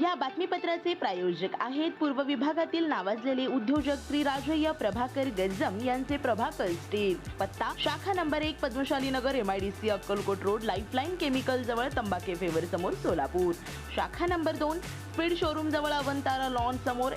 या बातमीपत्राचे प्रायोजक आहेत पूर्व विभागातील नावाजलेले उद्योजक श्री राजय्य प्रभाकर गज्जम यांचे प्रभाकर स्टील पत्ता शाखा नंबर एक Padmashali Nagar M I D C Akkalkot road lifeline chemical जवळ तंबाखे फेवर समोर सोलापूर. शाखा नंबर दोन स्पीड शोरूम जवळ अवंतारा लॉन समोर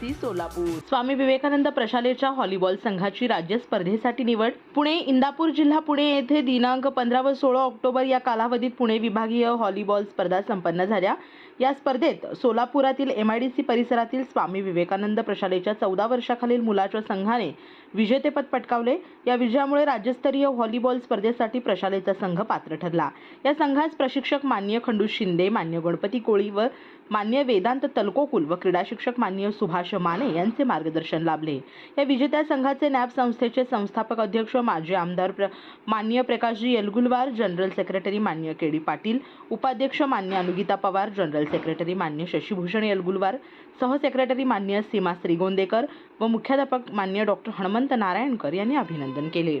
सी सोलापूर. स्वामी विवेकानंद प्रशालेच्या व्हॉलीबॉल संघाची राज्य स्पर्धेसाठी निवड पुणे इंदापूर जिल्हा पुणे येथे दिनांक पंधरा व सोळा ऑक्टोबर या कालावधीत पुणे विभागीय व्हॉलीबॉल स्पर्धा संपन्न झाल्या. या स्पर्धेत सोलापुरातील एमआयडीसी परिसरातील स्वामी विवेकानंद प्रशालेच्या चौदा वर्षाखालील मुलाच्या संघाने विजेतेपद पटकावले. या विजयामुळे राज्यस्तरीय व्हॉलीबॉल स्पर्धेसाठी प्रशालेचा संघ पात्र ठरला. या संघास प्रशिक्षक मान्य खंडू शिंदे मान्य गणपती कोळी व मान्य वेदांत तलकोकुल व क्रीडा शिक्षक मान्य सुभाष माने यांचे मार्गदर्शन लाभले. या विजेत्या संघाचे नॅब संस्थेचे संस्थापक अध्यक्ष माजी आमदार प्र मान्य प्रकाशजी येलगुलवार जनरल सेक्रेटरी मान्य के डी पाटील उपाध्यक्ष मान्य अनुगीता पवार जनरल सेक्रेटरी मान्य शशीभूषण येलगुलवार सहसेक्रेटरी मान्य सीमा श्रीगोंदेकर व मुख्याध्यापक मान्य डॉक्टर हनुमंत नारायणकर यांनी अभिनंदन केले.